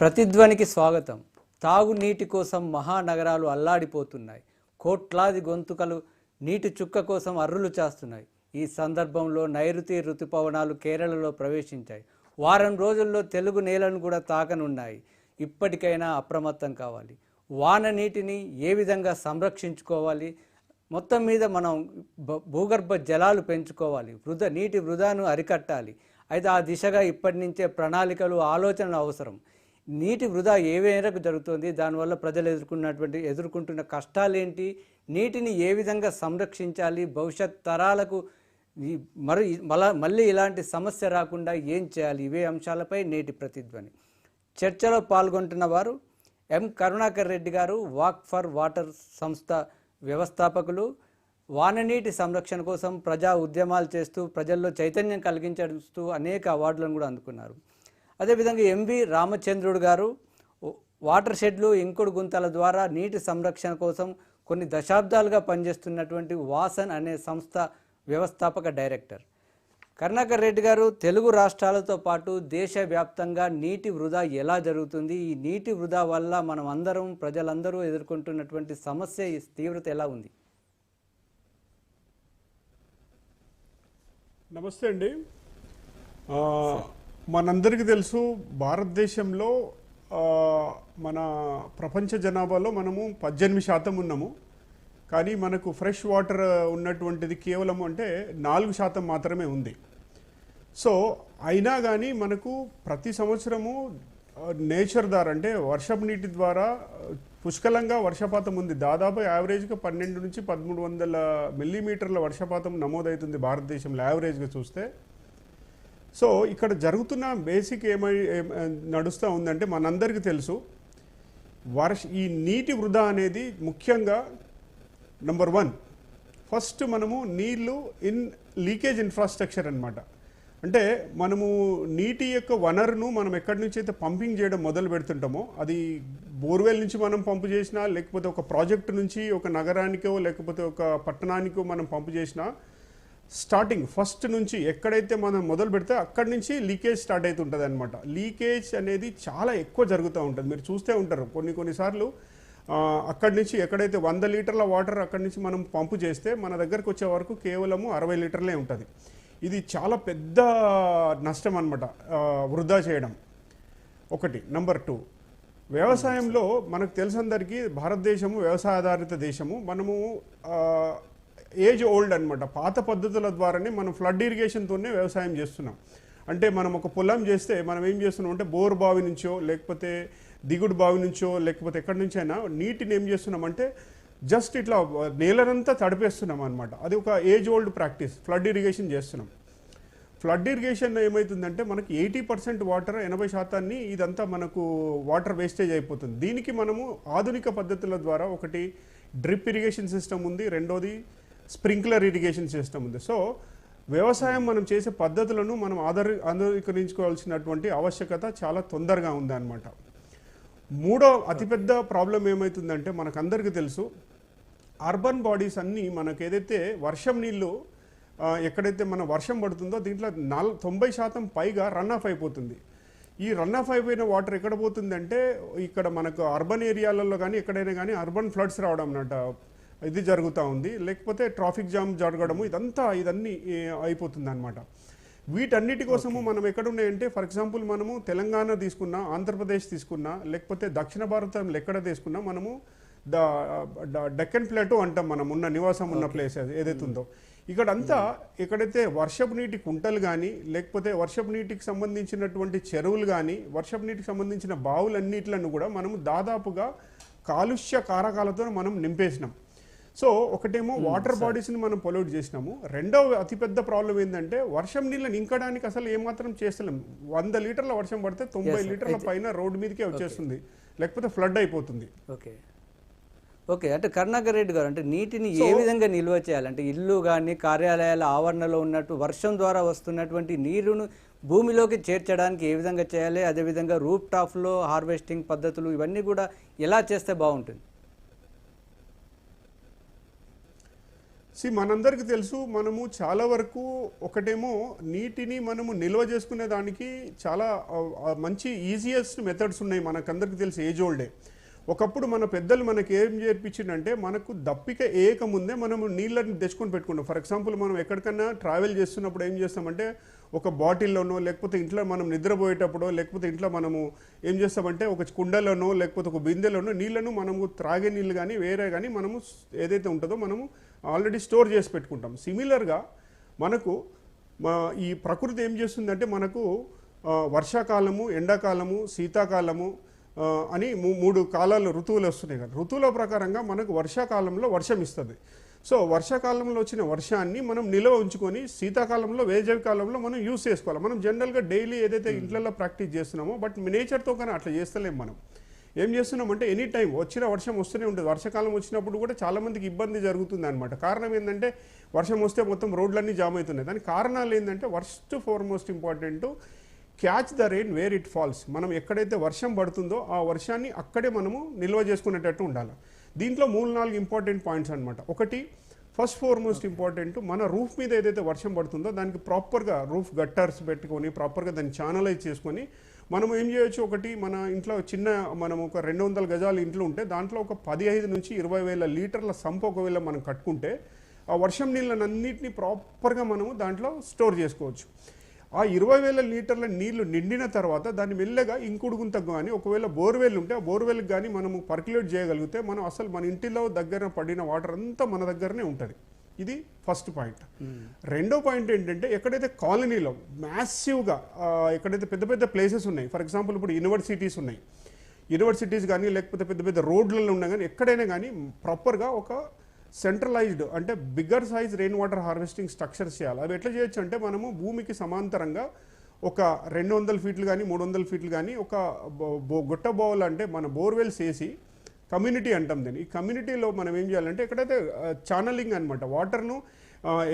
ప్రతిధ్వనికి స్వాగతం. తాగునీటి కోసం మహానగరాలు అల్లాడిపోతున్నాయి. కోట్లాది గొంతుకలు నీటి చుక్క కోసం అర్రులు చేస్తున్నాయి. ఈ సందర్భంలో నైరుతి ఋతుపవనాలు కేరళలో ప్రవేశించాయి. వారం రోజుల్లో తెలుగు నేలను కూడా తాకనున్నాయి. ఇప్పటికైనా అప్రమత్తం కావాలి. వాన నీటిని ఏ విధంగా సంరక్షించుకోవాలి? మొత్తం మీద మనం భ- భూగర్భ జలాలు పెంచుకోవాలి. వృధా నీటి వృధాను అరికట్టాలి. అయితే ఆ దిశగా ఇప్పటి నుంచే ప్రణాళికలు ఆలోచనలు అవసరం. నీటి వృధా ఏ మేరకు జరుగుతుంది దానివల్ల ప్రజలు ఎదుర్కొన్నటువంటి ఎదుర్కొంటున్న కష్టాలేంటి నీటిని ఏ విధంగా సంరక్షించాలి భవిష్యత్ తరాలకు మరి మళ్ళా మళ్ళీ ఇలాంటి సమస్య రాకుండా ఏం చేయాలి ఇవే అంశాలపై నేటి ప్రతిధ్వని. చర్చలో పాల్గొంటున్న వారు ఎం కరుణాకర్ రెడ్డి గారు వాక్ ఫర్ వాటర్ సంస్థ వ్యవస్థాపకులు. వాననీటి సంరక్షణ కోసం ప్రజా ఉద్యమాలు చేస్తూ ప్రజల్లో చైతన్యం కలిగించస్తూ అనేక అవార్డులను కూడా అందుకున్నారు. అదేవిధంగా ఎంవి రామచంద్రుడు గారు వాటర్ షెడ్లు ఇంకుడు గుంతల ద్వారా నీటి సంరక్షణ కోసం కొన్ని దశాబ్దాలుగా పనిచేస్తున్నటువంటి వాసన్ అనే సంస్థ వ్యవస్థాపక డైరెక్టర్. కరుణాకర్ రెడ్డి గారు తెలుగు రాష్ట్రాలతో పాటు దేశవ్యాప్తంగా నీటి వృధా ఎలా జరుగుతుంది? ఈ నీటి వృధా వల్ల మనం అందరం ప్రజలందరూ ఎదుర్కొంటున్నటువంటి సమస్య తీవ్రత ఎలా ఉంది? నమస్తే అండి. మనందరికీ తెలుసు భారతదేశంలో మన ప్రపంచ జనాభాలో మనము పద్దెనిమిది శాతం ఉన్నాము. కానీ మనకు ఫ్రెష్ వాటర్ ఉన్నటువంటిది కేవలం అంటే నాలుగు శాతం మాత్రమే ఉంది. సో అయినా కానీ మనకు ప్రతి సంవత్సరము నేచర్ ద్వారా అంటే వర్షపు నీటి ద్వారా పుష్కలంగా వర్షపాతం ఉంది. దాదాపు యావరేజ్గా పన్నెండు నుంచి పదమూడు వందల మిల్లీమీటర్ల వర్షపాతం నమోదవుతుంది భారతదేశంలో యావరేజ్గా చూస్తే. సో ఇక్కడ జరుగుతున్న బేసిక్ ఏమై నడుస్తూ ఉందంటే మనందరికీ తెలుసు వర్ష ఈ నీటి వృధా అనేది ముఖ్యంగా నంబర్ వన్. ఫస్ట్ మనము నీళ్ళు ఇన్ లీకేజ్ ఇన్ఫ్రాస్ట్రక్చర్ అనమాట అంటే మనము నీటి యొక్క వనరును మనం ఎక్కడి నుంచి అయితే పంపింగ్ చేయడం మొదలు పెడుతుంటామో అది బోర్వెల్ నుంచి మనం పంపు చేసినా లేకపోతే ఒక ప్రాజెక్టు నుంచి ఒక నగరానికో లేకపోతే ఒక పట్టణానికో మనం పంపు చేసినా స్టార్టింగ్ ఫస్ట్ నుంచి ఎక్కడైతే మనం మొదలు పెడితే అక్కడి నుంచి లీకేజ్ స్టార్ట్ అవుతుంటుంది అనమాట లీకేజ్ అనేది చాలా ఎక్కువ జరుగుతూ ఉంటుంది. మీరు చూస్తే ఉంటారు కొన్ని కొన్నిసార్లు అక్కడి నుంచి ఎక్కడైతే వంద లీటర్ల వాటర్ అక్కడి నుంచి మనం పంపు చేస్తే మన దగ్గరకు వచ్చే వరకు కేవలము అరవై లీటర్లే ఉంటుంది. ఇది చాలా పెద్ద నష్టం అనమాట వృధా చేయడం. ఒకటి. నంబర్ టూ వ్యవసాయంలో మనకు తెలిసందరికీ భారతదేశము వ్యవసాయ ఆధారిత దేశము. మనము ఏజ్ ఓల్డ్ అనమాట పాత పద్ధతుల ద్వారానే మనం ఫ్లడ్ ఇరిగేషన్తోనే వ్యవసాయం చేస్తున్నాం. అంటే మనం ఒక పొలం చేస్తే మనం ఏం చేస్తున్నాం అంటే బోర్ బావి నుంచో లేకపోతే దిగుడు బావి నుంచో లేకపోతే ఎక్కడి నుంచైనా నీటిని ఏం చేస్తున్నాం అంటే జస్ట్ ఇట్లా నేలనంతా తడిపేస్తున్నాం అనమాట అది ఒక age old practice. Flood irrigation చేస్తున్నాం. ఫ్లడ్ ఇరిగేషన్ ఏమవుతుందంటే మనకి ఎయిటీ పర్సెంట్ వాటర్ ఎనభై శాతాన్ని ఇదంతా మనకు వాటర్ వేస్టేజ్ అయిపోతుంది. దీనికి మనము ఆధునిక పద్ధతుల ద్వారా ఒకటి డ్రిప్ ఇరిగేషన్ సిస్టమ్ ఉంది రెండోది స్ప్రింక్లర్ ఇరిగేషన్ సిస్టమ్ ఉంది. సో వ్యవసాయం మనం చేసే పద్ధతులను మనం ఆధార ఆధునీకరించుకోవాల్సినటువంటి ఆవశ్యకత చాలా తొందరగా ఉందన్నమాట. మూడో అతిపెద్ద ప్రాబ్లం ఏమవుతుందంటే మనకందరికీ తెలుసు అర్బన్ బాడీస్ అన్నీ మనకు ఏదైతే వర్షం నీళ్ళు ఎక్కడైతే మన వర్షం పడుతుందో దీంట్లో నాల్ తొంభై శాతం పైగా రన్ ఆఫ్ అయిపోతుంది. ఈ రన్ ఆఫ్ అయిపోయిన వాటర్ ఎక్కడ పోతుందంటే ఇక్కడ మనకు అర్బన్ ఏరియాలలో కానీ ఎక్కడైనా కానీ అర్బన్ ఫ్లడ్స్ రావడం అన్నమాట. ఇది జరుగుతూ ఉంది. లేకపోతే ట్రాఫిక్ జామ్ జరగడము ఇదంతా ఇదన్నీ అయిపోతుంది అనమాట వీటన్నిటి కోసము మనం ఎక్కడ ఉన్నాయంటే ఫర్ ఎగ్జాంపుల్ మనము తెలంగాణ తీసుకున్నా ఆంధ్రప్రదేశ్ తీసుకున్నా లేకపోతే దక్షిణ భారతంలో ఎక్కడ తీసుకున్నా మనము ద డెక్కన్ ప్లేటో అంటాం మనం ఉన్న నివాసం ఉన్న ప్లేస్ ఏదైతే ఉందో ఇక్కడ అంతా ఎక్కడైతే వర్షపు నీటి కుంటలు కానీ లేకపోతే వర్షపు నీటికి సంబంధించినటువంటి చెరువులు కానీ వర్షపు నీటికి సంబంధించిన బావులన్నిట్లను కూడా మనము దాదాపుగా కాలుష్య కారకాలతో మనం నింపేసినాం. సో ఒకటేమో వాటర్ బాడీస్ని మనం పొల్యూట్ చేసినాము. రెండవ అతిపెద్ద ప్రాబ్లం ఏంటంటే వర్షం నీళ్ళని ఇంకడానికి అసలు ఏమాత్రం చేస్తలేం. వంద లీటర్ల వర్షం పడితే తొంభై లీటర్ల పైన రోడ్డు మీదకే వచ్చేస్తుంది. లేకపోతే ఫ్లడ్ అయిపోతుంది. ఓకే ఓకే అంటే కరుణాకర్ రెడ్డి గారు అంటే నీటిని ఏ విధంగా నిల్వ చేయాలి? అంటే ఇల్లు కానీ కార్యాలయాల ఆవరణలో ఉన్నట్టు వర్షం ద్వారా వస్తున్నటువంటి నీరును భూమిలోకి చేర్చడానికి ఏ విధంగా చేయాలి? అదేవిధంగా రూప్ టాప్లో హార్వెస్టింగ్ పద్ధతులు ఇవన్నీ కూడా ఎలా చేస్తే బాగుంటుంది? సి మనందరికీ తెలుసు మనము చాలా వరకు ఒకటేమో నీటిని మనము నిల్వ చేసుకునే దానికి చాలా మంచి ఈజియెస్ట్ మెథడ్స్ ఉన్నాయి. మనకందరికీ తెలుసు ఏజ్ ఓల్డే ఒకప్పుడు మన పెద్దలు మనకి ఏం చేర్పించిందంటే మనకు దప్పిక వేయకముందే మనము నీళ్ళని తెచ్చుకొని పెట్టుకుంటాం. ఫర్ ఎగ్జాంపుల్ మనం ఎక్కడికన్నా ట్రావెల్ చేస్తున్నప్పుడు ఏం చేస్తామంటే ఒక బాటిల్లోనో లేకపోతే ఇంట్లో మనం నిద్రపోయేటప్పుడో లేకపోతే ఇంట్లో మనము ఏం చేస్తామంటే ఒక కుండలోనో లేకపోతే ఒక బిందెలోనో నీళ్ళను మనము త్రాగే నీళ్ళు కానీ వేరే కానీ మనము ఏదైతే ఉంటుందో మనము ఆల్రెడీ స్టోర్ చేసి పెట్టుకుంటాం. సిమిలర్గా మనకు మా ఈ ప్రకృతి ఏం చేస్తుందంటే మనకు వర్షాకాలము ఎండాకాలము శీతాకాలము అని మూడు కాలాలు ఋతువులు వస్తున్నాయి కదా. ఋతువుల ప్రకారంగా మనకు వర్షాకాలంలో వర్షం ఇస్తుంది. సో వర్షాకాలంలో వచ్చిన వర్షాన్ని మనం నిల్వ ఉంచుకొని శీతాకాలంలో వేసవి కాలంలో మనం యూస్ చేసుకోవాలి. మనం జనరల్గా డైలీ ఏదైతే ఇంట్లలో ప్రాక్టీస్ చేస్తున్నామో బట్ నేచర్తో కానీ అట్లా చేస్తలేం మనం. ఏం చేస్తున్నామంటే ఎనీ టైం వచ్చిన వర్షం వస్తూనే ఉంటుంది. వర్షాకాలం వచ్చినప్పుడు కూడా చాలామందికి ఇబ్బంది జరుగుతుంది అనమాట కారణం ఏంటంటే వర్షం వస్తే మొత్తం రోడ్లన్నీ జామ్ అవుతున్నాయి. దానికి కారణాలు ఏంటంటే first foremost important catch the rain where it falls మనం ఎక్కడైతే వర్షం పడుతుందో ఆ వర్షాన్ని అక్కడే మనము నిల్వ చేసుకునేటట్టు ఉండాలి. దీంట్లో మూడు నాలుగు ఇంపార్టెంట్ పాయింట్స్ అనమాట ఒకటి ఫస్ట్ ఫార్మోస్ట్ ఇంపార్టెంట్ మన రూఫ్ మీద ఏదైతే వర్షం పడుతుందో దానికి ప్రాపర్గా రూఫ్ గట్టర్స్ పెట్టుకొని ప్రాపర్గా దాన్ని ఛానలైజ్ చేసుకొని మనం ఏం చేయొచ్చు? ఒకటి మన ఇంట్లో చిన్న మనం ఒక రెండు వందల గజాలు ఇంట్లో ఉంటే దాంట్లో ఒక పదిహేను నుంచి ఇరవై వేల లీటర్ల సంపు ఒకవేళ మనం కట్టుకుంటే ఆ వర్షం నీళ్ళనన్నింటినీ ప్రాపర్గా మనము దాంట్లో స్టోర్ చేసుకోవచ్చు. ఆ ఇరవై వేల లీటర్ల నీళ్ళు నిండిన తర్వాత దాన్ని మెల్లగా ఇంకుడుగుంతకు కానీ ఒకవేళ బోర్వెల్ ఉంటే ఆ బోర్వెల్కి కానీ మనము పర్క్యులేట్ చేయగలిగితే మనం అసలు మన ఇంటిలో దగ్గర పడిన వాటర్ అంతా మన దగ్గరనే ఉంటుంది. ఇది ఫస్ట్ పాయింట్. రెండో పాయింట్ ఏంటంటే ఎక్కడైతే కాలనీలో మ్యాసివ్గా ఎక్కడైతే పెద్ద పెద్ద ప్లేసెస్ ఉన్నాయి ఫర్ ఎగ్జాంపుల్ ఇప్పుడు యూనివర్సిటీస్ ఉన్నాయి. యూనివర్సిటీస్ కానీ లేకపోతే పెద్ద పెద్ద రోడ్లలో ఉన్నా కానీ ఎక్కడైనా కానీ ప్రాపర్గా ఒక సెంట్రలైజ్డ్ అంటే bigger size rain water harvesting structures చేయాలి. అవి ఎట్లా చేయొచ్చు అంటే మనము భూమికి సమాంతరంగా ఒక రెండు వందల ఫీట్లు కానీ మూడు వందల ఫీట్లు కానీ ఒక బో- బో- గుట్ట బౌల్ అంటే మన బోర్వెల్స్ వేసి కమ్యూనిటీ అంటాం దీన్ని. ఈ కమ్యూనిటీలో మనం ఏం చేయాలంటే ఎక్కడైతే ఛానలింగ్ అనమాట వాటర్ను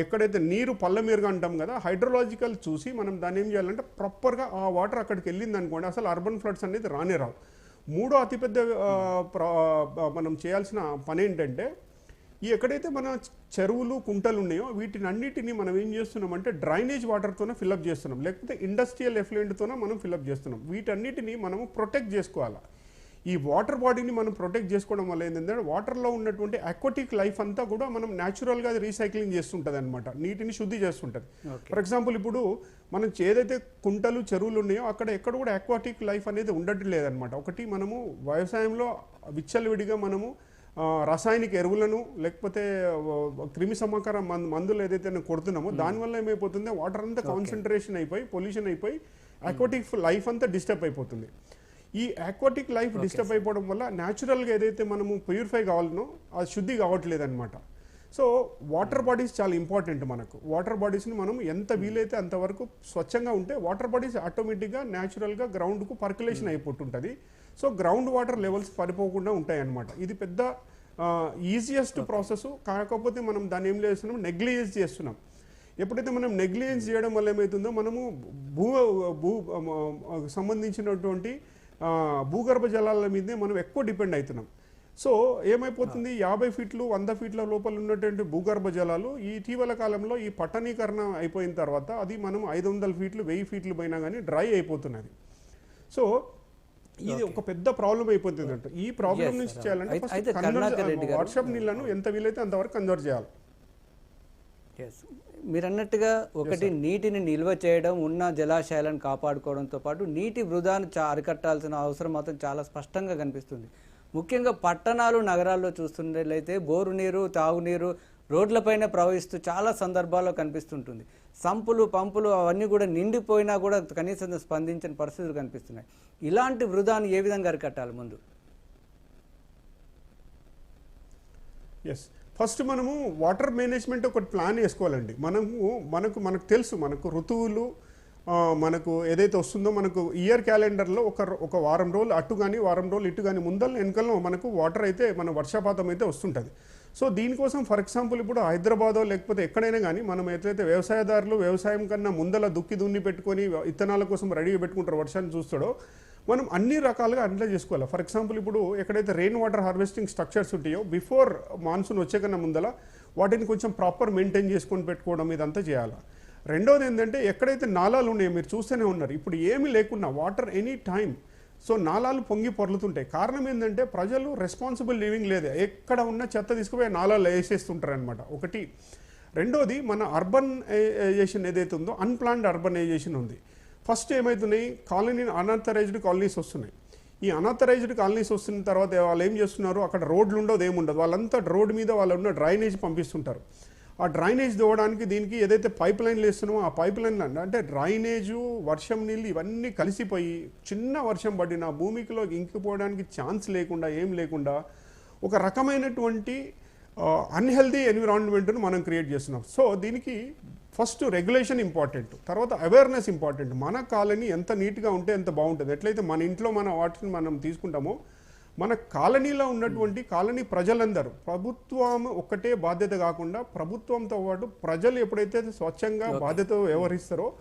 ఎక్కడైతే నీరు పల్లమీరుగా అంటాం కదా హైడ్రోలాజికల్ చూసి మనం దాన్ని ఏం చేయాలంటే ప్రాపర్గా ఆ వాటర్ అక్కడికి వెళ్ళింది అనుకోండి అసలు అర్బన్ ఫ్లడ్స్ అనేది రానే రావు. మూడో అతిపెద్ద మనం చేయాల్సిన పని ఏంటంటే ఈ ఎక్కడైతే మన చెరువులు కుంటలు ఉన్నాయో వీటిని అన్నిటిని మనం ఏం చేస్తున్నామంటే డ్రైనేజ్ వాటర్తోనే ఫిల్అప్ చేస్తున్నాం. లేకపోతే ఇండస్ట్రియల్ ఎఫ్లూయెంట్తోనే మనం ఫిల్అప్ చేస్తున్నాం. వీటన్నిటిని మనము ప్రొటెక్ట్ చేసుకోవాలి. ఈ వాటర్ బాడీని మనం ప్రొటెక్ట్ చేసుకోవడం వల్ల ఏంటంటే వాటర్లో ఉన్నటువంటి అక్వాటిక్ లైఫ్ అంతా కూడా మనం న్యాచురల్గా అది రీసైక్లింగ్ చేస్తుంటుంది అనమాట నీటిని శుద్ధి చేస్తుంటుంది. ఫర్ ఎగ్జాంపుల్ ఇప్పుడు మనం ఏదైతే కుంటలు చెరువులు ఉన్నాయో అక్కడ ఎక్కడ కూడా అక్వాటిక్ లైఫ్ అనేది ఉండటం లేదనమాట ఒకటి మనము వ్యవసాయంలో విచ్చలవిడిగా మనము రాసాయనిక ఎరువులను లేకపోతే క్రిమి మందు మందులు ఏదైతే కొడుతున్నామో దానివల్ల ఏమైపోతుంది? వాటర్ అంతా కాన్సన్ట్రేషన్ అయిపోయి పొల్యూషన్ అయిపోయి అక్వాటిక్ లైఫ్ అంతా డిస్టర్బ్ అయిపోతుంది. ఈ అక్వాటిక్ లైఫ్ డిస్టర్బ్ అయిపోవడం వల్ల న్యాచురల్గా ఏదైతే మనము ప్యూరిఫై కావాలనో అది శుద్ధి కావట్లేదు అనమాట సో వాటర్ బాడీస్ చాలా ఇంపార్టెంట్ మనకు. వాటర్ బాడీస్ని మనం ఎంత వీలైతే అంతవరకు స్వచ్ఛంగా ఉంటే వాటర్ బాడీస్ ఆటోమేటిక్గా న్యాచురల్గా గ్రౌండ్కు పర్కులేషన్ అయిపోతుంటుంది. సో గ్రౌండ్ వాటర్ లెవెల్స్ పడిపోకుండా ఉంటాయి అన్నమాట ఇది పెద్ద ఈజియెస్ట్ ప్రాసెస్ కాకపోతే మనం దాన్ని ఏం చేస్తున్నాం? నెగ్లిజెన్స్ చేస్తున్నాం. ఎప్పుడైతే మనం నెగ్లిజెన్స్ చేయడం వల్ల ఏమవుతుందో మనము భూ భూ సంబంధించినటువంటి భూగర్భ జలాల మీదే మనం ఎక్కువ డిపెండ్ అవుతున్నాం. సో ఏమైపోతుంది? యాభై ఫీట్లు వంద ఫీట్ల లోపల ఉన్నటువంటి భూగర్భ జలాలు ఈ ఇటీవల కాలంలో ఈ పట్టణీకరణ అయిపోయిన తర్వాత అది మనం ఐదు వందల ఫీట్లు వెయ్యి ఫీట్లు పోయినా కానీ డ్రై అయిపోతున్నది. సో ఇది ఒక పెద్ద ప్రాబ్లం అయిపోతుంది అంట. ఈ ప్రాబ్లం నుంచి. చేయాలంటే వర్షం నీళ్ళను ఎంత వీలైతే అంతవరకు కన్వర్ట్ చేయాలి. మీరు అన్నట్టుగా ఒకటి నీటిని నిల్వ చేయడం ఉన్న జలాశయాలను కాపాడుకోవడంతో పాటు నీటి వృధాను చా అరికట్టాల్సిన అవసరం మాత్రం చాలా స్పష్టంగా కనిపిస్తుంది. ముఖ్యంగా పట్టణాలు నగరాల్లో చూస్తున్నట్లయితే బోరు నీరు తాగునీరు రోడ్లపైన ప్రవహిస్తూ చాలా సందర్భాల్లో కనిపిస్తుంటుంది. సంపులు పంపులు అవన్నీ కూడా నిండిపోయినా కూడా కనీసం స్పందించిన పరిస్థితులు కనిపిస్తున్నాయి. ఇలాంటి వృధాను ఏ విధంగా అరికట్టాలి ముందు? ఎస్ ఫస్ట్ మనము వాటర్ మేనేజ్మెంట్ ఒక ప్లాన్ వేసుకోవాలండి మనము మనకు మనకు తెలుసు మనకు ఋతువులు మనకు ఏదైతే వస్తుందో మనకు ఇయర్ క్యాలెండర్లో ఒక ఒక వారం రోజులు అటు కానీ వారం రోజులు ఇటు కానీ ముందల వెనుకల్లో మనకు వాటర్ అయితే మన వర్షపాతం అయితే వస్తుంటుంది. సో దీనికోసం ఫర్ ఎగ్జాంపుల్ ఇప్పుడు హైదరాబాదో లేకపోతే ఎక్కడైనా కానీ మనం ఎట్లయితే వ్యవసాయదారులు వ్యవసాయం కన్నా ముందల దుక్కి దున్ని పెట్టుకొని ఇత్తనాల కోసం రెడీగా పెట్టుకుంటారు వర్షాన్ని చూస్తాడో మనం అన్ని రకాలుగా అనలైజ్ చేసుకోవాలి. ఫర్ ఎగ్జాంపుల్ ఇప్పుడు ఎక్కడైతే రెయిన్ వాటర్ హార్వెస్టింగ్ స్ట్రక్చర్స్ ఉంటాయో బిఫోర్ మాన్సూన్ వచ్చే కన్నా ముందల వాటిని కొంచెం ప్రాపర్ మెయింటైన్ చేసుకొని పెట్టుకోవడం ఇదంతా చేయాలి. రెండోది ఏంటంటే ఎక్కడైతే నాలాలు ఉన్నాయో మీరు చూస్తూనే ఉన్నారు ఇప్పుడు ఏమీ లేకున్నా వాటర్ ఎనీ టైం సో నాలాలు పొంగి పొర్లుతుంటాయి. కారణం ఏంటంటే ప్రజలు రెస్పాన్సిబుల్ లివింగ్ లేదు. ఎక్కడ ఉన్న చెత్త తీసుకుపోయి నాలాలు వేసేస్తుంటారు అనమాట ఒకటి. రెండోది మన అర్బన్ ఏజేషన్ ఏదైతే ఉందో అన్ప్లాన్డ్ అర్బనైజేషన్ ఉంది. ఫస్ట్ ఏమవుతున్నాయి కాలనీ అనథరైజ్డ్ కాలనీస్ వస్తున్నాయి. ఈ అనాథరైజ్డ్ కాలనీస్ వస్తున్న తర్వాత వాళ్ళు ఏం చేస్తున్నారు? అక్కడ రోడ్లు ఉండదు ఏముండదు. వాళ్ళంతా రోడ్డు మీద వాళ్ళు ఉన్న డ్రైనేజ్ పంపిస్తుంటారు. ఆ డ్రైనేజ్ దోవడానికి దీనికి ఏదైతే పైప్ లైన్లు వేస్తున్నామో ఆ పైప్ లైన్ అంటే డ్రైనేజు వర్షం నీళ్ళు ఇవన్నీ కలిసిపోయి చిన్న వర్షం పడిన భూమికిలో ఇంకిపోవడానికి ఛాన్స్ లేకుండా ఏం లేకుండా ఒక రకమైనటువంటి అన్హెల్దీ ఎన్విరాన్మెంట్ను మనం క్రియేట్ చేస్తున్నాం. సో దీనికి ఫస్ట్ రెగ్యులేషన్ ఇంపార్టెంట్ తర్వాత అవేర్నెస్ ఇంపార్టెంట్ మన కాలనీ ఎంత నీట్గా ఉంటే ఎంత బాగుంటుంది. ఎట్లయితే మన ఇంట్లో మన వాటిని మనం తీసుకుంటామో మన కాలనీలో ఉన్నటువంటి కాలనీ ప్రజలందరూ ప్రభుత్వం ఒక్కటే బాధ్యత కాకుండా ప్రభుత్వంతో పాటు ప్రజలు ఎప్పుడైతే స్వచ్ఛంగా బాధ్యత వ్యవహరిస్తారో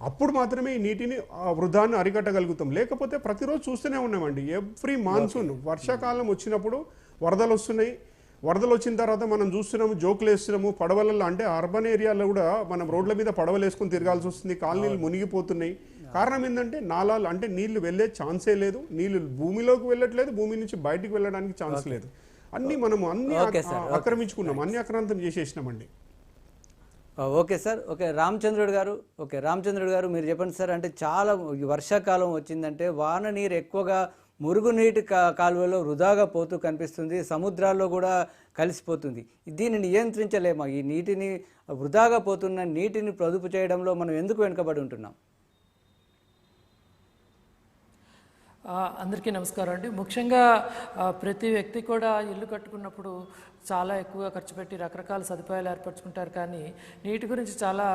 అప్పుడు మాత్రమే ఈ నీటిని ఆ వృధాన్ని అరికట్టగలుగుతాం. లేకపోతే ప్రతిరోజు చూస్తూనే ఉన్నామండి. ఎవ్రీ మాన్సూన్ వర్షాకాలం వచ్చినప్పుడు వరదలు వస్తున్నాయి. వరదలు వచ్చిన తర్వాత మనం చూస్తున్నాము జోకులు వేస్తున్నాము పడవలలో అంటే అర్బన్ ఏరియాలో కూడా మనం రోడ్ల మీద పడవలు వేసుకొని తిరగాల్సి వస్తుంది కాలనీలు మునిగిపోతున్నాయి. కారణం ఏంటంటే నాలాలు అంటే నీళ్ళు వెళ్ళే ఛాన్సే లేదు నీళ్ళు భూమిలోకి వెళ్ళట్లేదు భూమి నుంచి బయటికి వెళ్ళడానికి ఛాన్స్ లేదు. అన్ని మనము అన్ని. ఆక్రమించుకున్నాం అన్ని ఆక్రాంతం చేసేసినామండి. Okay sir okay. రామచంద్రుడు గారు ఓకే. రామచంద్రుడు గారు మీరు చెప్పండి సార్ అంటే చాలా వర్షాకాలం వచ్చిందంటే వాన నీరు ఎక్కువగా మురుగునీటి కా కాలువలో వృధాగా పోతూ కనిపిస్తుంది. సముద్రాల్లో కూడా కలిసిపోతుంది. దీన్ని నియంత్రించలేమా? ఈ నీటిని వృధాగా పోతున్న నీటిని పొదుపు చేయడంలో మనం ఎందుకు వెనుకబడి ఉంటున్నాం? అందరికీ నమస్కారం అండి. ముఖ్యంగా ప్రతి వ్యక్తి కూడా ఇల్లు కట్టుకున్నప్పుడు చాలా ఎక్కువగా ఖర్చు పెట్టి రకరకాల సదుపాయాలు ఏర్పరచుకుంటారు కానీ నీటి గురించి చాలా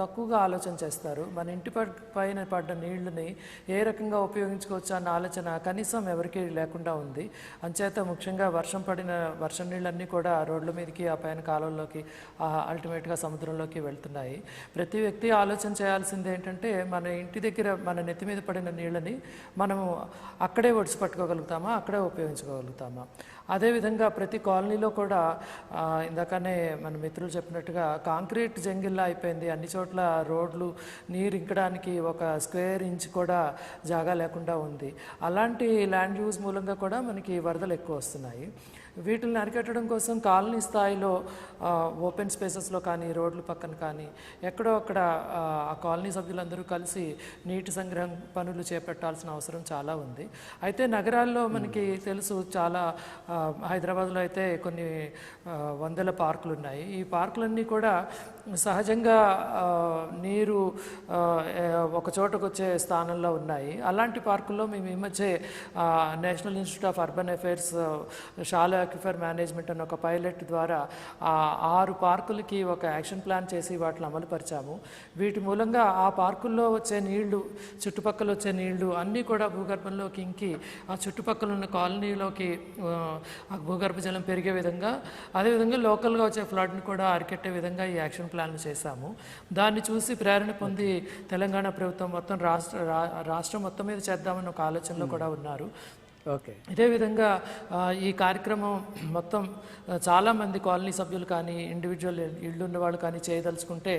తక్కువగా ఆలోచన చేస్తారు. మన ఇంటి పైన పడ్డ నీళ్ళని ఏ రకంగా ఉపయోగించుకోవచ్చు అన్న ఆలోచన కనీసం ఎవరికీ లేకుండా ఉంది. అంచేత ముఖ్యంగా వర్షం పడిన వర్షం నీళ్ళన్నీ కూడా రోడ్ల మీదకి ఆ పైన కాలంలోకి అల్టిమేట్గా సముద్రంలోకి వెళ్తున్నాయి. ప్రతి వ్యక్తి ఆలోచన చేయాల్సింది ఏంటంటే మన ఇంటి దగ్గర మన నెత్తి మీద పడిన నీళ్ళని మనము అక్కడే ఒడిసి పట్టుకోగలుగుతామా? అక్కడే ఉపయోగించుకోగలుగుతామా? అదేవిధంగా ప్రతి కాలనీలో కూడా ఇందాకనే మన మిత్రులు చెప్పినట్టుగా కాంక్రీట్ జంగిల్లా అయిపోయింది. అన్ని చోట్ల రోడ్లు నీరు ఇంకడానికి ఒక స్క్వేర్ ఇంచ్ కూడా జాగా లేకుండా ఉంది. అలాంటి ల్యాండ్ యూజ్ మూలంగా కూడా మనకి వరదలు ఎక్కువ వస్తున్నాయి. వీటిని అరికట్టడం కోసం కాలనీ స్థాయిలో ఓపెన్ స్పేసెస్లో కానీ రోడ్ల పక్కన కానీ ఎక్కడో అక్కడ ఆ, కాలనీ సభ్యులందరూ కలిసి నీటి సంగ్రహం పనులు చేపట్టాల్సిన అవసరం చాలా ఉంది. అయితే నగరాల్లో మనకి తెలుసు చాలా హైదరాబాద్లో అయితే కొన్ని వందల పార్కులు ఉన్నాయి ఈ పార్కులన్నీ కూడా సహజంగా నీరు ఒక చోటకు వచ్చే స్థానంలో ఉన్నాయి. అలాంటి పార్కుల్లో మేము ఈ మధ్య National Institute of Urban Affairs షాల aquifer management అన్న ఒక పైలట్ ద్వారా ఆరు పార్కులకి ఒక యాక్షన్ ప్లాన్ చేసి వాటిని అమలుపరిచాము వీటి మూలంగా ఆ పార్కుల్లో వచ్చే నీళ్ళు చుట్టుపక్కల వచ్చే నీళ్ళు అన్నీ కూడా భూగర్భంలోకి ఇంకి ఆ చుట్టుపక్కల ఉన్న కాలనీలోకి భూగర్భ జలం పెరిగే విధంగా అదేవిధంగా లోకల్గా వచ్చే ఫ్లడ్ని కూడా అరికట్టే విధంగా ఈ యాక్షన్ ప్లాన్ చేశాము. దాన్ని చూసి ప్రేరణ పొంది తెలంగాణ ప్రభుత్వం మొత్తం రాష్ట్ర రాష్ట్రం మొత్తం మీద చేద్దామని ఒక ఆలోచనలో కూడా ఉన్నారు. ఓకే. ఇదే విధంగా ఈ కార్యక్రమం మొత్తం ఆ, చాలా మంది కాలనీ సభ్యులు కానీ ఇండివిజువల్ ఇళ్ళు ఉన్న వాళ్ళు కానీ చేయదలుచుకుంటే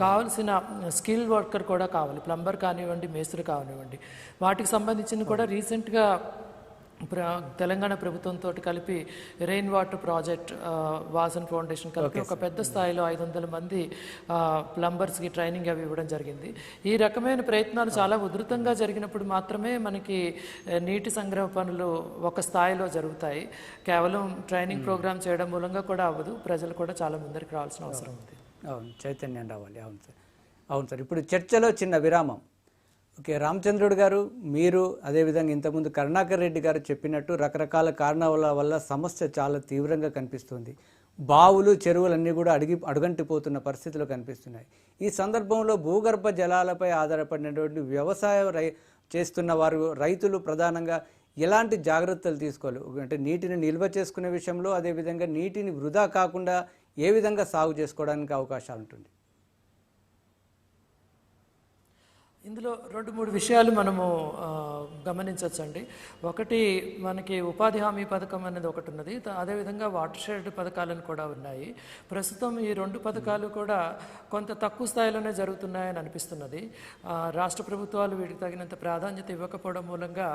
కావాల్సిన స్కిల్ వర్కర్ కూడా కావాలి. ప్లంబర్ కానివ్వండి మేస్త్రి కానివ్వండి. వాటికి సంబంధించిన కూడా రీసెంట్గా ప్ర తెలంగాణ ప్రభుత్వంతో కలిపి rain water project Vasan foundation కలిపి ఒక పెద్ద స్థాయిలో ఐదు వందల మంది ప్లంబర్స్కి ట్రైనింగ్ అవి ఇవ్వడం జరిగింది. ఈ రకమైన ప్రయత్నాలు చాలా ఉధృతంగా జరిగినప్పుడు మాత్రమే మనకి నీటి సంగ్రహ పనులు ఒక స్థాయిలో జరుగుతాయి. కేవలం ట్రైనింగ్ ప్రోగ్రామ్ చేయడం మూలంగా కూడా అవ్వదు. ప్రజలు కూడా చాలా ముందరికి రావాల్సిన అవసరం ఉంది. అవును. చైతన్యం రావాలి. అవును సార్. అవును సార్. ఇప్పుడు చర్చలో చిన్న విరామం. ఓకే రామచంద్రుడు గారు మీరు అదేవిధంగా ఇంతకుముందు కరుణాకర్ రెడ్డి గారు చెప్పినట్టు రకరకాల కారణాల వల్ల సమస్య చాలా తీవ్రంగా కనిపిస్తుంది. బావులు చెరువులన్నీ కూడా అడిగి అడుగంటిపోతున్న పరిస్థితులు కనిపిస్తున్నాయి. ఈ సందర్భంలో భూగర్భ జలాలపై ఆధారపడినటువంటి వ్యవసాయం రై చేస్తున్న వారు రైతులు ప్రధానంగా ఎలాంటి జాగ్రత్తలు తీసుకోవాలి? అంటే నీటిని నిల్వ చేసుకునే విషయంలో అదేవిధంగా నీటిని వృధా కాకుండా ఏ విధంగా సాగు చేసుకోవడానికి అవకాశాలు ఉంటుంది? ఇందులో రెండు మూడు విషయాలు మనము గమనించవచ్చండి ఒకటి మనకి ఉపాధి హామీ పథకం అనేది ఒకటి ఉన్నది. అదేవిధంగా వాటర్ షెడ్ పథకాలను కూడా ఉన్నాయి. ప్రస్తుతం ఈ రెండు పథకాలు కూడా కొంత తక్కువ స్థాయిలోనే జరుగుతున్నాయని అనిపిస్తున్నది. రాష్ట్ర ప్రభుత్వాలు వీటికి తగినంత ప్రాధాన్యత ఇవ్వకపోవడం మూలంగా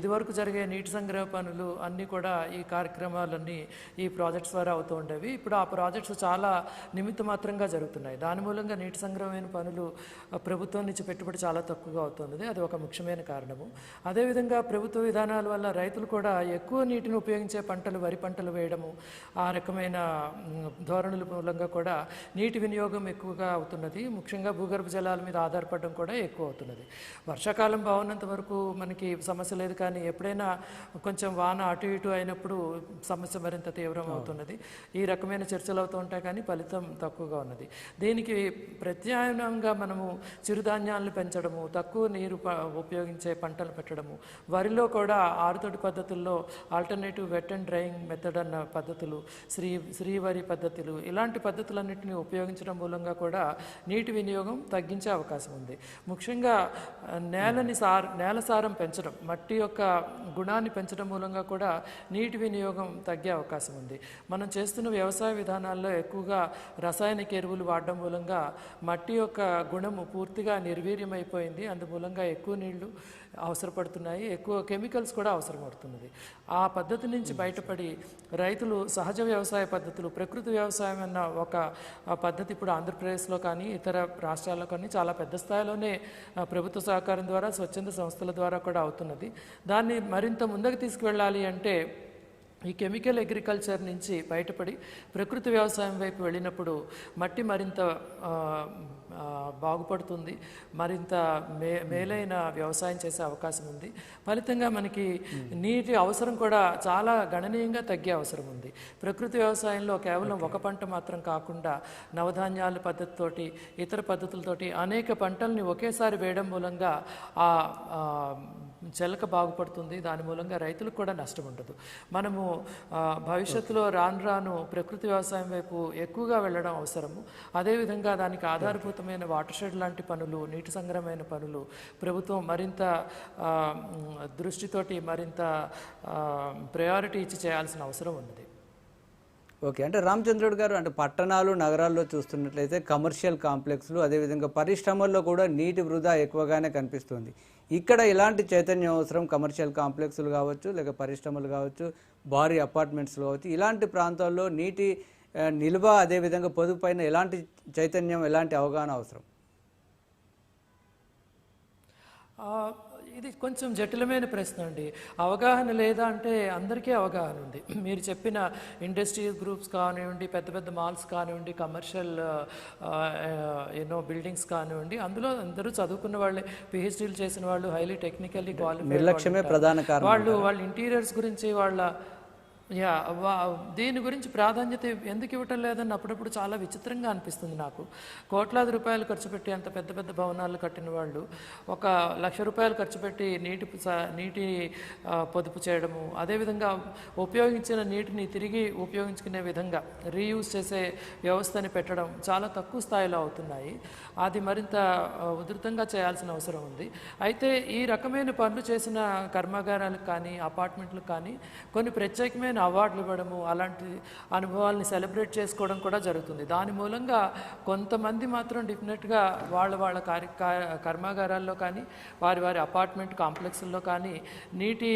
ఇదివరకు జరిగే నీటి సంగ్రహ పనులు అన్నీ కూడా ఈ కార్యక్రమాలన్నీ ఈ ప్రాజెక్ట్స్ ద్వారా అవుతూ ఉండేవి. ఇప్పుడు ఆ ప్రాజెక్ట్స్ చాలా నిమిత్త మాత్రంగా జరుగుతున్నాయి. దాని మూలంగా నీటి సంగ్రహమైన పనులు ప్రభుత్వం నుంచి పెట్టుబడి చాలా తక్కువగా అవుతున్నది. అది ఒక ముఖ్యమైన కారణము. అదేవిధంగా ప్రభుత్వ విధానాల వల్ల రైతులు కూడా ఎక్కువ నీటిని ఉపయోగించే పంటలు వరి పంటలు వేయడము ఆ రకమైన ధోరణుల మూలంగా కూడా నీటి వినియోగం ఎక్కువగా అవుతున్నది. ముఖ్యంగా భూగర్భ జలాల మీద ఆధారపడడం కూడా ఎక్కువ అవుతున్నది. వర్షాకాలం బాగున్నంత వరకు మనకి సమస్య లేదు కానీ ఎప్పుడైనా కొంచెం వాన అటు ఇటు అయినప్పుడు సమస్య మరింత తీవ్రం అవుతున్నది. ఈ రకమైన చర్చలు అవుతూ ఉంటాయి కానీ ఫలితం తక్కువగా ఉన్నది. దీనికి ప్రత్యామ్నాయంగా మనము చిరుధాన్యాలను పెంచడము తక్కువ నీరు ప- ఉపయోగించే పంటలు పెట్టడము. వరిలో కూడా ఆరుతడి పద్ధతుల్లో alternative wet and drying method అన్న పద్ధతులు శ్రీ శ్రీవరి పద్ధతులు ఇలాంటి పద్ధతులన్నింటినీ ఉపయోగించడం మూలంగా కూడా నీటి వినియోగం తగ్గించే అవకాశం ఉంది. ముఖ్యంగా నేలని సార్ నేల సారం పెంచడం మట్టి యొక్క గుణాన్ని పెంచడం మూలంగా కూడా నీటి వినియోగం తగ్గే అవకాశం ఉంది. మనం చేస్తున్న వ్యవసాయ విధానాల్లో ఎక్కువగా రసాయనిక ఎరువులు వాడడం మూలంగా మట్టి యొక్క గుణము పూర్తిగా నిర్వీర్యమైపోయింది అందుమూలంగా ఎక్కువ నీళ్ళు అవసరపడుతున్నాయి. ఎక్కువ కెమికల్స్ కూడా అవసరపడుతున్నది ఆ పద్ధతి నుంచి బయటపడి రైతులు సహజ వ్యవసాయ పద్ధతులు ప్రకృతి వ్యవసాయం అన్న ఒక పద్ధతి ఇప్పుడు ఆంధ్రప్రదేశ్లో కానీ ఇతర రాష్ట్రాల్లో కానీ చాలా పెద్ద స్థాయిలోనే ప్రభుత్వ సహకారం ద్వారా స్వచ్ఛంద సంస్థల ద్వారా కూడా అవుతున్నది. దాన్ని మరింత ముందుకు తీసుకువెళ్ళాలి అంటే ఈ కెమికల్ అగ్రికల్చర్ నుంచి బయటపడి ప్రకృతి వ్యవసాయం వైపు వెళ్ళినప్పుడు మట్టి మరింత బాగుపడుతుంది మరింత మే మేలైన వ్యవసాయం చేసే అవకాశం ఉంది. ఫలితంగా మనకి నీటి అవసరం కూడా చాలా గణనీయంగా తగ్గే అవసరం ఉంది. ప్రకృతి వ్యవసాయంలో కేవలం ఒక పంట మాత్రం కాకుండా నవధాన్యాల పద్ధతితోటి ఇతర పద్ధతులతోటి అనేక పంటల్ని ఒకేసారి వేయడం మూలంగా ఆ, చెలక బాగుపడుతుంది. దాని మూలంగా రైతులకు కూడా నష్టం ఉండదు. మనము భవిష్యత్తులో రాను రాను ప్రకృతి వ్యవసాయం వైపు ఎక్కువగా వెళ్ళడం అవసరము. అదేవిధంగా దానికి ఆధారభూతమైన వాటర్ షెడ్ లాంటి పనులు నీటి సంగ్రహమైన పనులు ప్రభుత్వం మరింత దృష్టితోటి మరింత ప్రయారిటీ ఇచ్చి చేయాల్సిన అవసరం ఉన్నది. ఓకే అంటే రామచంద్రుడు గారు అంటే పట్టణాలు నగరాల్లో చూస్తున్నట్లయితే కమర్షియల్ కాంప్లెక్స్లు అదేవిధంగా పరిశ్రమల్లో కూడా నీటి వృధా ఎక్కువగానే కనిపిస్తుంది. ఇక్కడ ఎలాంటి చైతన్యం అవసరం? కమర్షియల్ కాంప్లెక్స్లు కావచ్చు లేక పరిశ్రమలు కావచ్చు భారీ అపార్ట్మెంట్స్ కావచ్చు. ఇలాంటి ప్రాంతాల్లో నీటి నిల్వ అదేవిధంగా పొదుపు పైన ఎలాంటి చైతన్యం ఎలాంటి అవగాహన అవసరం? ఇది కొంచెం జటిలమైన ప్రశ్న అండి. అవగాహన లేదా అంటే అందరికీ అవగాహన ఉంది. మీరు చెప్పిన ఇండస్ట్రియల్ గ్రూప్స్ కానివ్వండి పెద్ద పెద్ద మాల్స్ కానివ్వండి కమర్షియల్ ఎన్నో బిల్డింగ్స్ కానివ్వండి అందులో అందరూ చదువుకున్న వాళ్ళే పిహెచ్డీలు చేసిన వాళ్ళు హైలీ టెక్నికల్లీ క్వాలిఫైడ్ నిర్లక్ష్యమే ప్రధాన కారణం వాళ్ళు వాళ్ళ ఇంటీరియర్స్ గురించి వాళ్ళ యా వా దీని గురించి ప్రాధాన్యత ఎందుకు ఇవ్వటం లేదని అప్పుడప్పుడు చాలా విచిత్రంగా అనిపిస్తుంది నాకు. కోట్లాది రూపాయలు ఖర్చు పెట్టి అంత పెద్ద పెద్ద భవనాలు కట్టిన వాళ్ళు ఒక లక్ష రూపాయలు ఖర్చు పెట్టి నీటి నీటి పొదుపు చేయడము అదేవిధంగా ఉపయోగించిన నీటిని తిరిగి ఉపయోగించుకునే విధంగా రీయూజ్ చేసే వ్యవస్థని పెట్టడం చాలా తక్కువ స్థాయిలో అవుతున్నాయి. అది మరింత ఉధృతంగా చేయాల్సిన అవసరం ఉంది. అయితే ఈ రకమైన పనులు చేసిన కర్మాగారాలకు కానీ అపార్ట్మెంట్లకు కానీ కొన్ని ప్రత్యేకమైన అవార్డులు ఇవ్వడము అలాంటి అనుభవాల్ని సెలబ్రేట్ చేసుకోవడం కూడా జరుగుతుంది. దాని మూలంగా కొంతమంది మాత్రం డెఫినెట్గా వాళ్ళ వాళ్ళ కార్య కర్మాగారాల్లో కానీ వారి వారి అపార్ట్మెంట్ కాంప్లెక్స్ల్లో కానీ నీటి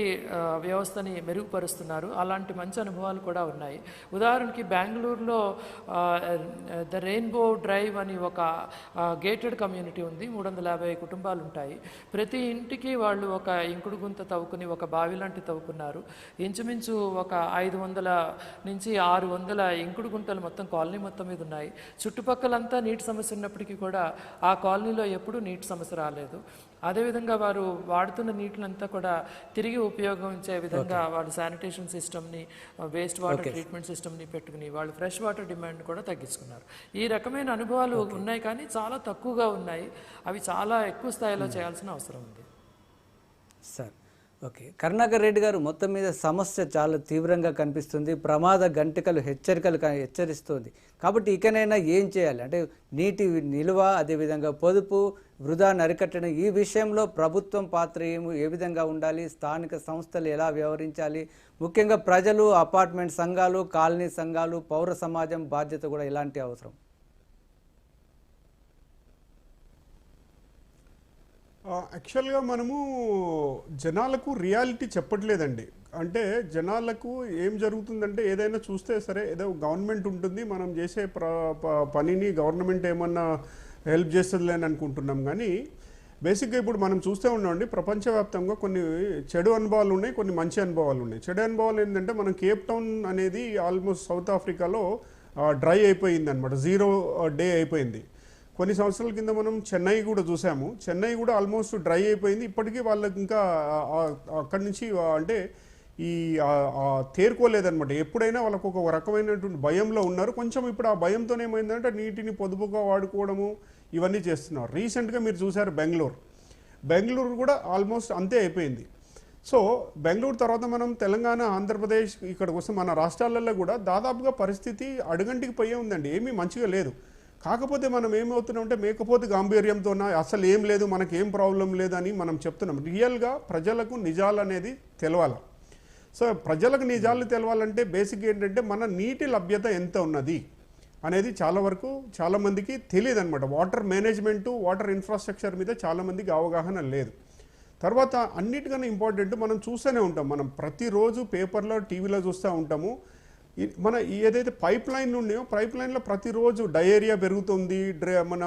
వ్యవస్థని మెరుగుపరుస్తున్నారు. అలాంటి మంచి అనుభవాలు కూడా ఉన్నాయి. ఉదాహరణకి బెంగళూరులో ద రెయిన్బో డ్రైవ్ అని ఒక గేటెడ్ కమ్యూనిటీ ఉంది. మూడు వందల యాభై కుటుంబాలు ఉంటాయి ప్రతి ఇంటికి వాళ్ళు ఒక ఇంకుడు గుంత తవ్వుకుని ఒక బావి లాంటి తవ్వుకున్నారు. ఇంచుమించు ఒక ఐదు వందల నుంచి ఆరు వందల ఇంకుడు గుంటలు మొత్తం కాలనీ మొత్తం మీద ఉన్నాయి. చుట్టుపక్కలంతా నీటి సమస్య ఉన్నప్పటికీ కూడా ఆ కాలనీలో ఎప్పుడూ నీటి సమస్య రాలేదు. అదేవిధంగా వారు వాడుతున్న నీటినంతా కూడా తిరిగి ఉపయోగించే విధంగా వాళ్ళు శానిటేషన్ సిస్టమ్ని వేస్ట్ వాటర్ ట్రీట్మెంట్ సిస్టమ్ని పెట్టుకుని వాళ్ళు ఫ్రెష్ వాటర్ డిమాండ్ కూడా తగ్గించుకున్నారు. ఈ రకమైన అనుభవాలు ఉన్నాయి కానీ చాలా తక్కువగా ఉన్నాయి. అవి చాలా ఎక్కువ స్థాయిలో చేయాల్సిన అవసరం ఉంది. Sir okay. కరుణాకర్ రెడ్డి గారు మొత్తం మీద సమస్య చాలా తీవ్రంగా కనిపిస్తుంది. ప్రమాద గంటికలు హెచ్చరికలు హెచ్చరిస్తుంది. కాబట్టి ఇకనైనా ఏం చేయాలి? అంటే నీటి నిల్వ అదేవిధంగా పొదుపు వృధా నరికట్టడం ఈ విషయంలో ప్రభుత్వం పాత్ర ఏమి ఏ విధంగా ఉండాలి? స్థానిక సంస్థలు ఎలా వ్యవహరించాలి? ముఖ్యంగా ప్రజలు అపార్ట్మెంట్ సంఘాలు కాలనీ సంఘాలు పౌర సమాజం బాధ్యత కూడా ఎలాంటి అవసరం. యాక్చువల్గా మనము జనాలకు రియాలిటీ చెప్పట్లేదండి. అంటే జనాలకు ఏం జరుగుతుందంటే ఏదైనా చూస్తే సరే ఏదో గవర్నమెంట్ ఉంటుంది మనం చేసే ప- పనిని గవర్నమెంట్ ఏమన్నా హెల్ప్ చేస్తుందిలే అని అనుకుంటున్నాం. కానీ బేసిక్గా ఇప్పుడు మనం చూస్తే ఉన్నామండి ప్రపంచవ్యాప్తంగా కొన్ని చెడు అనుభవాలు ఉన్నాయి కొన్ని మంచి అనుభవాలు ఉన్నాయి. చెడు అనుభవాలు ఏంటంటే మనం కేప్ టౌన్ అనేది ఆల్మోస్ట్ సౌత్ ఆఫ్రికాలో డ్రై అయిపోయింది అనమాట జీరో డే అయిపోయింది. కొన్ని సంవత్సరాల కింద మనం చెన్నై కూడా చూసాము. చెన్నై కూడా ఆల్మోస్ట్ డ్రై అయిపోయింది. ఇప్పటికీ వాళ్ళకి ఇంకా అక్కడి నుంచి అంటే ఈ తేరుకోలేదనమాట ఎప్పుడైనా వాళ్ళకు ఒక రకమైనటువంటి భయంలో ఉన్నారు. కొంచెం ఇప్పుడు ఆ భయంతో ఏమైందంటే నీటిని పొదుపుగా వాడుకోవడము ఇవన్నీ చేస్తున్నారు. రీసెంట్గా మీరు చూసారు బెంగళూరు. బెంగళూరు కూడా ఆల్మోస్ట్ అంతే అయిపోయింది. సో బెంగళూరు తర్వాత మనం తెలంగాణ ఆంధ్రప్రదేశ్ ఇక్కడికి వస్తే మన రాష్ట్రాలలో కూడా దాదాపుగా పరిస్థితి అడుగంటికి పోయే ఉందండి. ఏమీ మంచిగా లేదు. కాకపోతే మనం ఏమవుతున్నామంటే మేకపోతే గాంభీర్యంతో అసలు ఏం లేదు మనకి ఏం ప్రాబ్లం లేదని మనం చెప్తున్నాం. రియల్గా ప్రజలకు నిజాలు అనేది తెలవాలి. సో ప్రజలకు నిజాలు తెలవాలంటే బేసిక్ ఏంటంటే మన నీటి లభ్యత ఎంత ఉన్నది అనేది చాలా వరకు చాలామందికి తెలియదు అనమాట వాటర్ మేనేజ్మెంటు వాటర్ ఇన్ఫ్రాస్ట్రక్చర్ మీద చాలామందికి అవగాహన లేదు. తర్వాత అన్నిటికన్నా ఇంపార్టెంట్ మనం చూస్తూనే ఉంటాం. మనం ప్రతిరోజు పేపర్లో టీవీలో చూస్తూ ఉంటాము. మన ఏదైతే పైప్ లైన్లు ఉన్నాయో పైప్ లైన్లో ప్రతిరోజు డయేరియా పెరుగుతుంది డ్రై మన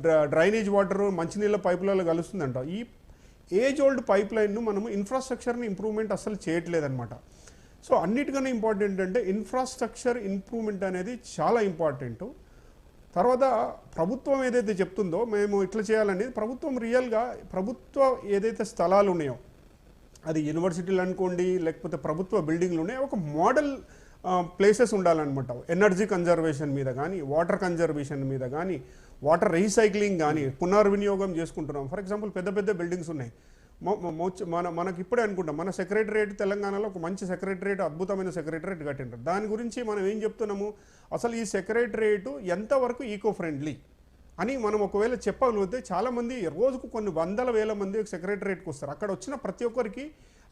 డ్ర- డ్రైనేజ్ వాటర్ మంచినీళ్ళ పైపులలో కలుస్తుందంట. ఈ ఏజ్ ఓల్డ్ పైప్ లైన్ను మనము ఇన్ఫ్రాస్ట్రక్చర్ని ఇంప్రూవ్మెంట్ అసలు చేయట్లేదన్నమాట. సో అన్నిటికన్నా ఇంపార్టెంట్ అంటే ఇన్ఫ్రాస్ట్రక్చర్ ఇంప్రూవ్మెంట్ అనేది చాలా ఇంపార్టెంట్ తర్వాత ప్రభుత్వం ఏదైతే చెప్తుందో మేము ఇట్లా చేయాలనేది ప్రభుత్వం రియల్గా ప్రభుత్వ ఏదైతే స్థలాలు ఉన్నాయో అది యూనివర్సిటీలు అనుకోండి లేకపోతే ప్రభుత్వ బిల్డింగ్లు ఉన్నాయి ఒక మోడల్ ప్లేసెస్ ఉండాలన్నమాట. ఎనర్జీ కన్జర్వేషన్ మీద కానీ వాటర్ కన్జర్వేషన్ మీద కానీ వాటర్ రీసైక్లింగ్ కానీ పునర్వినియోగం చేసుకుంటున్నాం. ఫర్ ఎగ్జాంపుల్ పెద్ద పెద్ద బిల్డింగ్స్ ఉన్నాయి. మన మనకి ఇప్పుడే అనుకుంటాం. మన సెక్రటరేట్ తెలంగాణలో ఒక మంచి సెక్రటరేట్ అద్భుతమైన సెక్రటరేట్ కట్టింటారు దాని గురించి మనం ఏం చెప్తున్నాము? అసలు ఈ సెక్రటరేటు ఎంతవరకు ఈకో ఫ్రెండ్లీ అని మనం ఒకవేళ చెప్పగలిగితే చాలామంది రోజుకు కొన్ని వందల వేల మంది సెక్రటరేట్కి వస్తారు. అక్కడ వచ్చిన ప్రతి ఒక్కరికి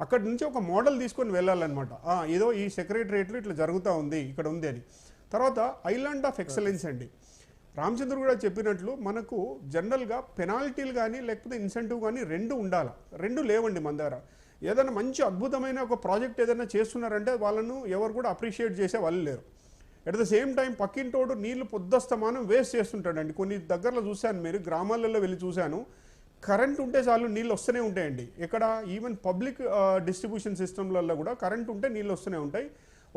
అక్కడి నుంచి ఒక మోడల్ తీసుకొని వెళ్ళాలన్నమాట. ఏదో ఈ సెక్రటరేట్లో ఇట్లా జరుగుతూ ఉంది ఇక్కడ ఉంది అని. తర్వాత ఐలాండ్ ఆఫ్ ఎక్సలెన్స్ అండి. రామచంద్ర కూడా చెప్పినట్లు మనకు జనరల్గా పెనాల్టీలు కానీ లేకపోతే ఇన్సెంటివ్ కానీ రెండు ఉండాలి. రెండు లేవండి మన దగ్గర ఏదైనా మంచి అద్భుతమైన ఒక ప్రాజెక్ట్ ఏదైనా చేస్తున్నారంటే వాళ్ళను ఎవరు కూడా అప్రిషియేట్ చేసే వాళ్ళు లేరు. అట్ ద సేమ్ టైం పక్కింటోడు నీళ్ళు పొద్దస్తమానం వేస్ట్ చేస్తుంటాడండి. కొన్ని దగ్గరలో చూశాను మీరు గ్రామాలలో వెళ్ళి చూశాను. కరెంట్ ఉంటే చాలు నీళ్ళు వస్తూనే ఉంటాయండి. ఇక్కడ ఈవెన్ పబ్లిక్ డిస్ట్రిబ్యూషన్ సిస్టమ్లలో కూడా కరెంట్ ఉంటే నీళ్ళు వస్తూనే ఉంటాయి.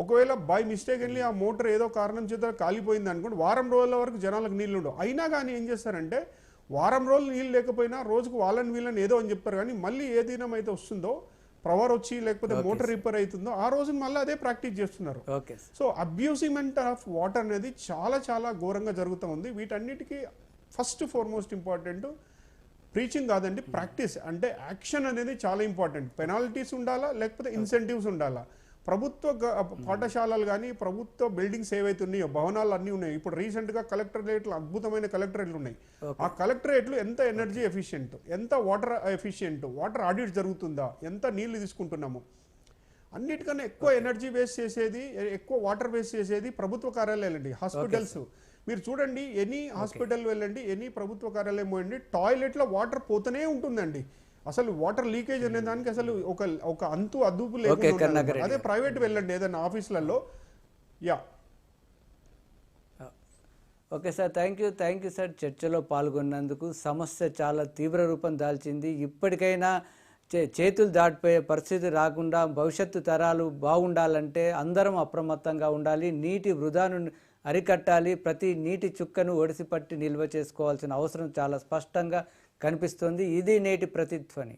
ఒకవేళ బై మిస్టేక్ వెళ్ళి ఆ మోటార్ ఏదో కారణం చేత కాలిపోయింది అనుకోండి వారం రోజుల వరకు జనాలకు నీళ్ళు ఉండవు. అయినా కానీ ఏం చేస్తారంటే వారం రోజులు నీళ్ళు లేకపోయినా రోజుకు వాళ్ళని వీళ్ళని ఏదో అని చెప్తారు కానీ మళ్ళీ ఏ దినం అయితే వస్తుందో పవర్ వచ్చి లేకపోతే మోటార్ రిపేర్ అవుతుందో ఆ రోజు మళ్ళీ అదే ప్రాక్టీస్ చేస్తున్నారు. Okay so abusement of water అనేది చాలా చాలా ఘోరంగా జరుగుతూ ఉంది. వీటన్నిటికీ ఫస్ట్ ఫార్మోస్ట్ ఇంపార్టెంట్ ప్రీచింగ్ కాదండి ప్రాక్టీస్ అంటే యాక్షన్ అనేది చాలా ఇంపార్టెంట్ పెనాల్టీస్ ఉండాలా లేకపోతే ఇన్సెంటివ్స్ ఉండాలా? ప్రభుత్వ గ- పాఠశాలలు కానీ ప్రభుత్వ బిల్డింగ్స్ ఏవైతే ఉన్నాయో భవనాలు అన్నీ ఉన్నాయి. ఇప్పుడు రీసెంట్గా కలెక్టరేట్లు అద్భుతమైన కలెక్టరేట్లు ఉన్నాయి. ఆ కలెక్టరేట్లు ఎంత ఎనర్జీ ఎఫిషియెంట్ ఎంత వాటర్ ఎఫిషియెంట్ వాటర్ ఆడిట్ జరుగుతుందా? ఎంత నీళ్ళు తీసుకుంటున్నాము? అన్నిటికన్నా ఎక్కువ ఎనర్జీ వేస్ట్ చేసేది ఎక్కువ వాటర్ వేస్ట్ చేసేది ప్రభుత్వ కార్యాలయాలండి. హాస్పిటల్స్ మీరు చూడండి ఎనీ హాస్పిటల్ వెళ్ళండి ఎనీ ప్రభుత్వ కార్యాలయం పోయండి టాయిలెట్లో వాటర్ పోతూనే ఉంటుందండి. అసలు వాటర్ లీకేజ్ అనే దానికి అసలు ఒక ఒక అంతు అదుపు లేకుండా అదే ప్రైవేట్ వెళ్ళండి ఏదైనా ఆఫీసులలో. Yeah. Okay sir thank you thank you sir చర్చలో పాల్గొన్నందుకు. సమస్య చాలా తీవ్ర రూపం దాల్చింది. ఇప్పటికైనా చే చేతులు దాటిపోయే పరిస్థితి రాకుండా భవిష్యత్తు తరాలు బాగుండాలంటే అందరం అప్రమత్తంగా ఉండాలి. నీటి వృధాను అరికట్టాలి ప్రతి నీటి చుక్కను ఒడిసిపట్టి నిల్వ చేసుకోవాల్సిన అవసరం చాలా స్పష్టంగా కనిపిస్తుంది. ఇది నేటి ప్రతిధ్వని.